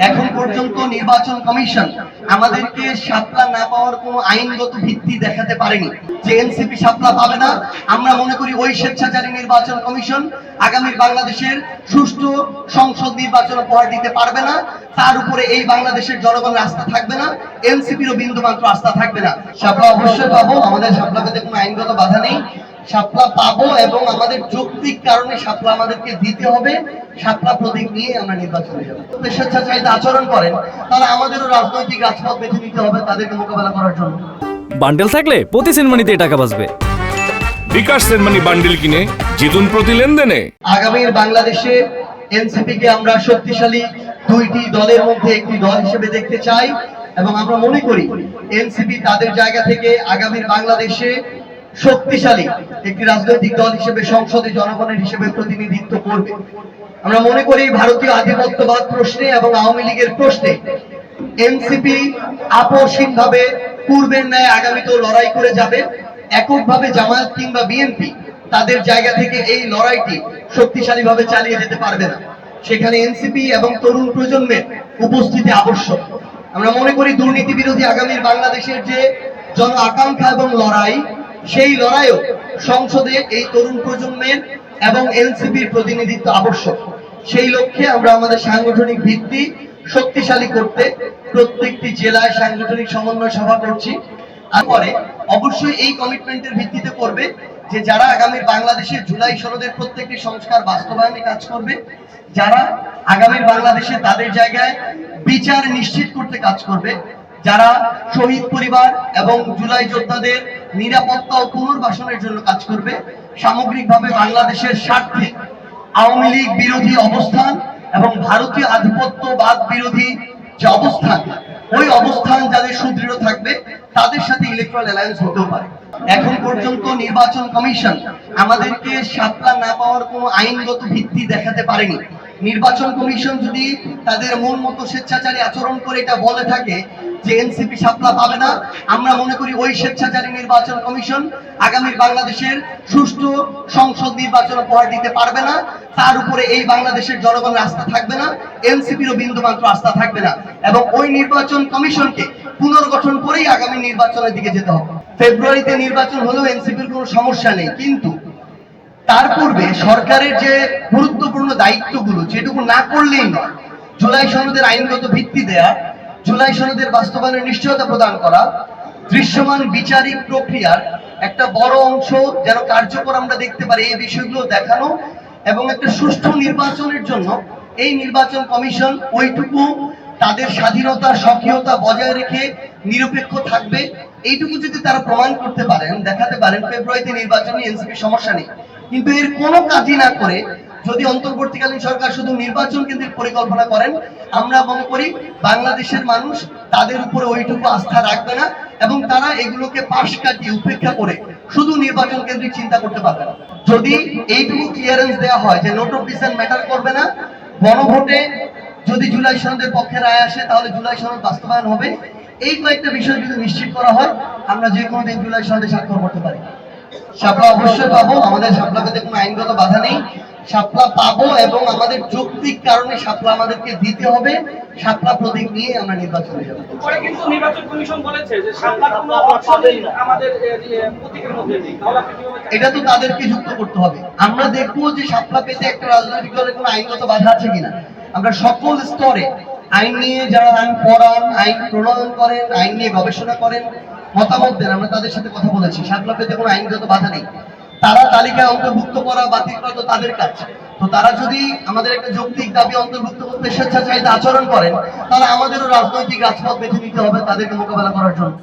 এখন পর্যন্ত নির্বাচন কমিশন আমাদেরকে সাপলা না পাওয়ার কোনো আইনগত ভিত্তি দেখাতে পারেনি। যে এনসিপি সাপলা পাবে না, আমরা মনে করি ওই স্বেচ্ছাচারী নির্বাচন কমিশন আগামী বাংলাদেশের সুষ্ঠু সংসদ নির্বাচন উপহার দিতে পারবে না। তার উপরে এই বাংলাদেশের জনগণের আস্থা থাকবে না, এনসিপিরও বিন্দু মাত্র আস্থা থাকবে না। সাপলা অবশ্যই পাবো, আমাদের সাপলা পেতে কোনো আইনগত বাধা নেই। সাপলা পাবো এবং আমাদের যৌক্তিক কারণে সাপলা আমাদেরকে দিতে হবে। সাপলা প্রতীক নিয়ে আমরা নির্বাচনে যাব। স্বেচ্ছাচারিতা আচরণ করেন তাহলে আমাদেরও রাজনৈতিক রাজপথ বেছে নিতে হবে তাদেরকে মোকাবেলা করার জন্য। বান্ডেল থাকলে প্রতি সেনমানিতে টাকা বাঁচবে। বিকাশ সেনমানি বান্ডিল কিনে জিতুন প্রতি লেনদেনে। আগামীর বাংলাদেশে এনসিপি কে আমরা শক্তিশালী দুইটি দলের মধ্যে একটি দল হিসেবে দেখতে চাই এবং আমরা মনে করি এনসিপি তাদের জায়গা থেকে আগামীর বাংলাদেশে শক্তিশালী একটি রাজনৈতিক দল হিসেবে সংসদে জনগণের হিসেবে প্রতিনিধিত্ব করবে। আমরা মনে করি ভারতীয় আধিপত্যবাদ প্রশ্নে এবং আওয়ামী লীগের প্রশ্নে এনসিপি আপসহীনভাবে পূর্বের ন্যায় আগামীতেও লড়াই করে যাবে, এককভাবে জামায়াত কিংবা বিএনপি তাদের জায়গা থেকে এই লড়াইটি শক্তিশালীভাবে চালিয়ে যেতে পারবে না। সেখানে এনসিপি এবং তরুণ প্রজন্মের উপস্থিতি আবশ্যক। আমরা মনে করি দুর্নীতি বিরোধী আগামীর বাংলাদেশের যে জন আকাঙ্ক্ষা এবং লড়াই সেই লড়াইও সংসদে এই তরুণ প্রজন্মের এবং এনসিপির প্রতিনিধিত্ব আবশ্যক। সেই লক্ষ্যে আমরা আমাদের সাংগঠনিক ভিত্তি শক্তিশালী করতে প্রত্যেকটি জেলায় সাংগঠনিক সমন্বয় সভা করছি। তারপরে অবশ্যই এই কমিটমেন্টের ভিত্তিতে করবে যে যারা আগামী বাংলাদেশের জুলাই সনদের প্রত্যেকটি সংস্কার বাস্তবায়নে কাজ করবে, যারা আগামী বাংলাদেশে তাদের জায়গায় বিচার নিশ্চিত করতে কাজ করবে, যারা শহীদ পরিবার এবং জুলাই যোদ্ধাদের নিরাপত্তা ও পুনর্বাসনের জন্য কাজ করবে। সামগ্রিকভাবে বাংলাদেশের স্বার্থে আওয়ামী লীগ বিরোধী অবস্থান এবং ভারতীয় আধিপত্যবাদ বিরোধী যে অবস্থান, ওই অবস্থান যাদের সুদৃঢ় থাকবে, তাদের সাথে ইলেকট্রাল অ্যালায়েন্স হতেও পারে। এখন পর্যন্ত নির্বাচন কমিশন আমাদেরকে সাপলা না পাওয়ার কোনো আইনগত ভিত্তি দেখাতে পারেনি। নির্বাচন কমিশন যদি তাদের মন মতো স্বেচ্ছাচারী আচরণ করে এটা বলে থাকে যে এনসিপি সাপলা পাবে না, আমরা মনে করি ওই স্বেচ্ছাচারী নির্বাচন কমিশন আগামীর বাংলাদেশের সুষ্ঠু সংসদ নির্বাচন উপহার দিতে পারবে না, তার উপরে এই বাংলাদেশের জনগণের আস্থা থাকবে না, এনসিপিরও বিন্দু মাত্র আস্থা থাকবে না, এবং ওই নির্বাচন কমিশনকে পুনর্গঠন করেই আগামী নির্বাচনের দিকে যেতে হবে। ফেব্রুয়ারিতে নির্বাচন হলেও এনসিপির কোনো সমস্যা নেই, কিন্তু তার পূর্বে সরকারের যে গুরুত্বপূর্ণ দায়িত্বগুলো, যেটুকু না করলেই নয়, জুলাই সনদের আইনগত ভিত্তি দেয়া, জুলাই সনদের বাস্তবায়নের নিশ্চয়তা প্রদান করা, দৃশ্যমান বিচারিক প্রক্রিয়ার একটা বড় অংশ যেন কার্যকর আমরা দেখতে পারি এই বিষয়গুলো দেখানো এবং একটা সুষ্ঠু নির্বাচনের জন্য এই নির্বাচন কমিশন ওইটুকু তাদের স্বাধীনতা, স্বকীয়তা বজায় রেখে নিরপেক্ষ থাকবে। এইটুকু যদি তারা প্রমাণ করতে পারেন, দেখাতে পারেন, ফেব্রুয়ারিতে নির্বাচনে এনসিপি সমস্যা নেই। কিন্তু এর কোনো কাজই না করে যদি অন্তর্বর্তীকালীন সরকার শুধু নির্বাচন কেন্দ্রিক পরিকল্পনা করেন, আমরা মনে করি বাংলাদেশের মানুষ তাদের উপরে ওইটুকু আস্থা রাখবে না এবং তারা এগুলোকে পাশ কাটিয়ে উপেক্ষা করে শুধু নির্বাচন কেন্দ্রিক চিন্তা করতে পারবে না। যদি এইটুকু ক্লিয়ারেন্স দেওয়া হয় যে নোট অফ ডিসেন্ট ম্যাটার করবে না, গণভোটে যদি জুলাই সনদের পক্ষে রায় আসে, তাহলে জুলাই সনদ বাস্তবায়ন হবে। এই কয়েকটা বিষয় যদি নিশ্চিত করা হয়, আমরা যে কোনো দিন জুলাই সনদে স্বাক্ষর করতে পারি। শাপলা অবশ্যই পাবো আমাদের শাপলা পেতে কোনো আইনগত বাধা নেই। শাপলা পাবো এবং আমাদের যৌক্তিক কারণে শাপলা আমাদেরকে দিতে হবে। শাপলা প্রতীক নিয়ে আমরা নির্বাচনে যাব। পরে কিন্তু নির্বাচন কমিশন বলেছে যে সাপলার কোনো অপশনই আমাদের প্রতীকের মধ্যে নেই। তাহলে আপনি এটা তো তাদেরকে যুক্ত করতে হবে। আমরা দেখব যে শাপলা পেতে একটা রাজনৈতিক দলের কোনো আইনগত বাধা আছে কিনা। আমরা সকল স্তরে আইন নিয়ে যারা আইন পড়ান, আইন প্রণয়ন করেন, আইন নিয়ে গবেষণা করেন, মতামত দেন, আমরা তাদের সাথে কথা বলেছি। শাপলা পেতে কোনো আইনগত বাধা নেই, তারা তালিকায় অন্তর্ভুক্ত করা বাতিল করা তো তাদের কাজ। তো তারা যদি আমাদের একটা যৌক্তিক দাবি অন্তর্ভুক্ত করতে স্বেচ্ছাচারিতা আচরণ করেন, তাহলে আমাদেরও রাজনৈতিক রাজপথ বেছে নিতে হবে তাদেরকে মোকাবেলা করার জন্য।